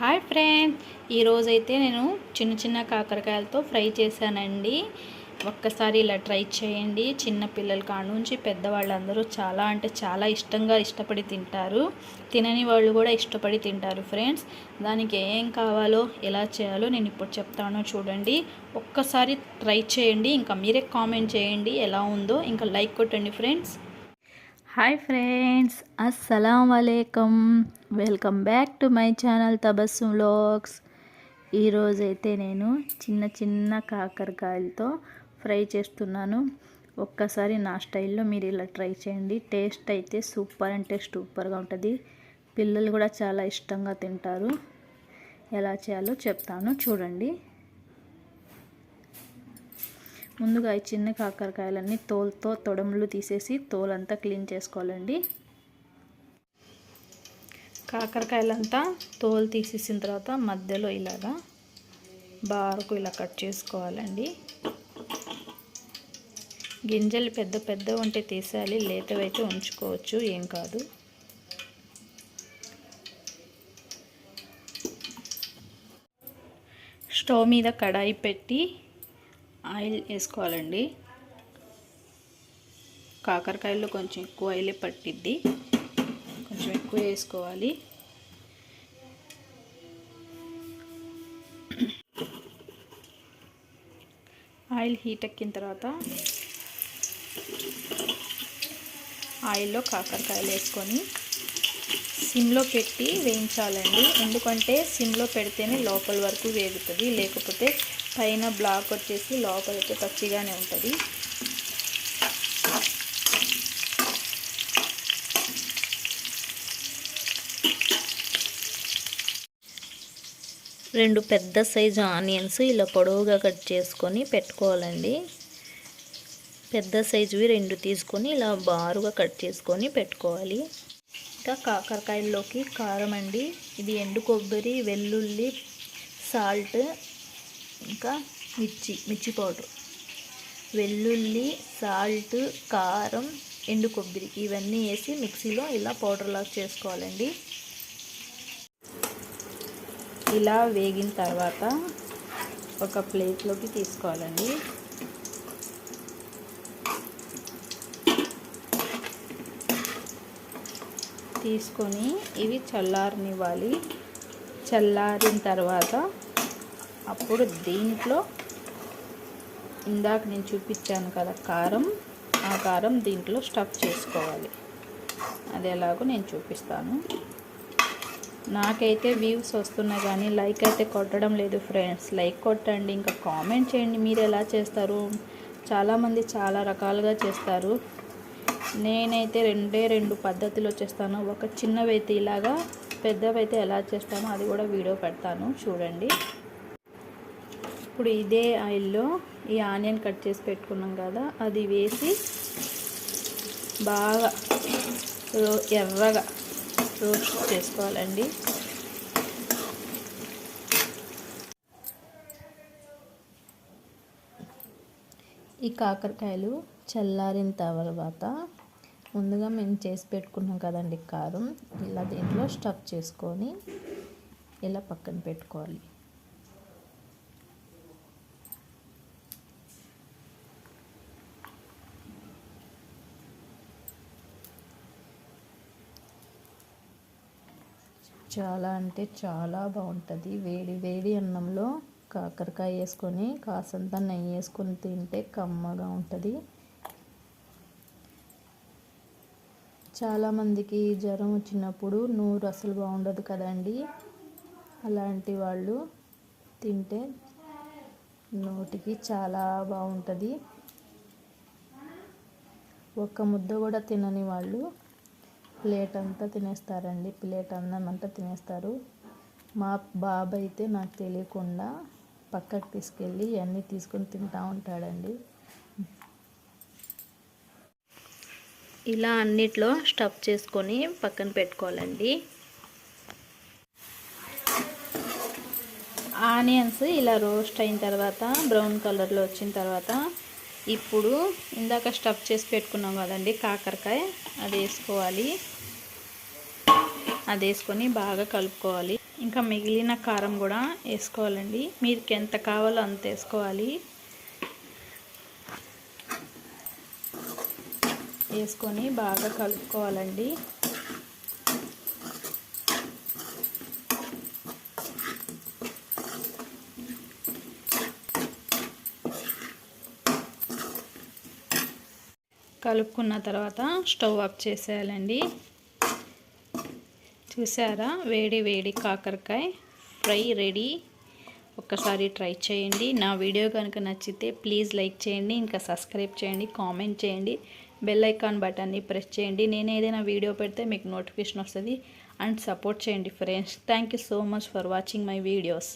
Hi friends ఈరోజైతే నేను చిన్న చిన్న కాకరకాయలతో ఫ్రై చేశానండి. ఒక్కసారి ఇలా ట్రై చేయండి. చిన్న పిల్లల కాడ నుంచి పెద్దవాళ్ళందరూ చాలా అంటే చాలా ఇష్టంగా ఇష్టపడి తింటారు. తినని వాళ్ళు కూడా ఇష్టపడి తింటారు ఫ్రెండ్స్. దానికి ఏం కావాలో ఎలా చేయాలో నేను ఇప్పుడు చెప్తాను చూడండి. ఒక్కసారి ట్రై చేయండి. ఇంకా మీరే కామెంట్ చేయండి ఎలా ఉందో. ఇంకా లైక్ కొట్టండి ఫ్రెండ్స్. హాయ్ ఫ్రెండ్స్ అస్సలం అలైకమ్. Welcome back to my channel Tabassum vlogs. ఈరోజైతే నేను చిన్న చిన్న కాకరకాయలతో ఫ్రై చేస్తున్నాను. ఒక్కసారి నా స్టైల్లో మీరు ఇలా ట్రై చేయండి. టేస్ట్ అయితే సూపర్ అంటే సూపర్గా ఉంటుంది. పిల్లలు కూడా చాలా ఇష్టంగా తింటారు. ఎలా చేయాలో చెప్తాను. చూడండి. ముందుగా ఈ చిన్న కాకరకాయలన్నీ తోలుతో తొడములు తీసేసి తోలంతా క్లీన్ చేసుకోవాలండి. కాకరకాయలంతా తోలు తీసేసిన తర్వాత మధ్యలో ఇలాగా బారుకు ఇలా కట్ చేసుకోవాలండి. గింజలు పెద్ద పెద్ద ఉంటే తీసేయాలి లేతవైతే ఉంచుకోవచ్చు ఏం కాదు. స్టవ్ మీద కడాయి పెట్టి ఆయిల్ వేసుకోవాలండి. కాకరకాయల్లో కొంచెం ఎక్కువ ఆయిలే పట్టిద్ది. కొంచెం ఎక్కువ వేసుకోవాలి. ఆయిల్ హీట్ ఎక్కిన తర్వాత ఆయిల్లో కాకరకాయలు వేసుకొని సిమ్లో పెట్టి వేయించాలండి. ఎందుకంటే సిమ్లో పెడితేనే లోపల వరకు వేగుతుంది. లేకపోతే పైన బ్లాక్ వచ్చేసి లోపలైతే పచ్చిగానే ఉంటుంది. రెండు పెద్ద సైజు ఆనియన్స్ ఇలా పొడవుగా కట్ చేసుకొని పెట్టుకోవాలండి. పెద్ద సైజువి రెండు తీసుకొని ఇలా బారుగా కట్ చేసుకొని పెట్టుకోవాలి. ఇంకా కాకరకాయల్లోకి కారం అండి. ఇది ఎండు కొబ్బరి వెల్లుల్లి సాల్ట్ ఇంకా మిర్చి మిర్చి పౌడర్. వెల్లుల్లి సాల్ట్ కారం ఎండు కొబ్బరి ఇవన్నీ వేసి మిక్సీలో ఇలా పౌడర్ లాగా చేసుకోవాలండి. ఇలా వేగిన తర్వాత ఒక ప్లేట్లోకి తీసుకోవాలండి. తీసుకొని ఇవి చల్లారనివ్వాలి. చల్లారిన తర్వాత అప్పుడు దీంట్లో ఇందాక నేను చూపించాను కదా కారం ఆ కారం దీంట్లో స్టఫ్ చేసుకోవాలి. అది ఎలాగో నేను చూపిస్తాను. నాకైతే వ్యూస్ వస్తున్నాయి కానీ లైక్ అయితే కొట్టడం లేదు ఫ్రెండ్స్ లైక్ కొట్టండి ఇంకా కామెంట్ చేయండి మీరు ఎలా చేస్తారు. చాలామంది చాలా రకాలుగా చేస్తారు. నేనైతే రెండే రెండు పద్ధతిలో చేస్తాను. ఒక చిన్నవైతే ఇలాగా పెద్దవైతే ఎలా చేస్తానో అది కూడా వీడియో పెడతాను. చూడండి. ఇప్పుడు ఇదే ఆయిల్లో ఈ ఆనియన్ కట్ చేసి పెట్టుకున్నాం కదా అది వేసి బాగా ఎర్రగా రోస్ట్ చేసుకోవాలండి. ఈ కాకరకాయలు చల్లారిన తర్వాత ముందుగా మేము చేసి పెట్టుకున్నాం కదండి కారం ఇలా దీంట్లో స్టఫ్ చేసుకొని ఇలా పక్కన పెట్టుకోవాలి. చాలా అంటే చాలా బాగుంటుంది. వేడి వేడి అన్నంలో కాకరకాయ వేసుకొని కాసంత నెయ్యి వేసుకొని తింటే కమ్మగా ఉంటుంది. చాలామందికి జ్వరం వచ్చినప్పుడు నూరు అసలు బాగుండదు కదండి. అలాంటి వాళ్ళు తింటే నోటికి చాలా బాగుంటుంది. ఒక్క ముద్ద కూడా తినని వాళ్ళు ప్లేట్ అంతా తినేస్తారండి. ప్లేట్ అన్నం అంతా తినేస్తారు. మా బాబు అయితే నాకు తెలియకుండా పక్కకు తీసుకెళ్ళి అన్నీ తీసుకొని తింటూ ఉంటాడండి. ఇలా అన్నిట్లో స్టఫ్ చేసుకొని పక్కన పెట్టుకోవాలండి. ఆనియన్స్ ఇలా రోస్ట్ అయిన తర్వాత బ్రౌన్ కలర్లో వచ్చిన తర్వాత ఇప్పుడు ఇందాక స్టఫ్ చేసి పెట్టుకున్నాం కదండి కాకరకాయ. అది వేసుకోవాలి. అది వేసుకొని బాగా కలుపుకోవాలి. ఇంకా మిగిలిన కారం కూడా వేసుకోవాలండి. మీకు ఎంత కావాలో అంత వేసుకోవాలి. వేసుకొని బాగా కలుపుకోవాలండి. కలుపుకున్న తర్వాత స్టవ్ ఆఫ్ చేసేయాలండి. చూసారా? వేడి వేడి కాకరకాయ ఫ్రై రెడీ. ఒక్కసారి ట్రై చేయండి. నా వీడియో కనుక నచ్చితే ప్లీజ్ లైక్ చేయండి ఇంకా సబ్స్క్రైబ్ చేయండి కామెంట్ చేయండి బెల్ ఐకాన్ బటన్ని ప్రెస్ చేయండి. నేను ఏదైనా వీడియో పెడితే మీకు నోటిఫికేషన్ వస్తుంది. అండ్ సపోర్ట్ చేయండి friends. Thank you so much for watching my videos.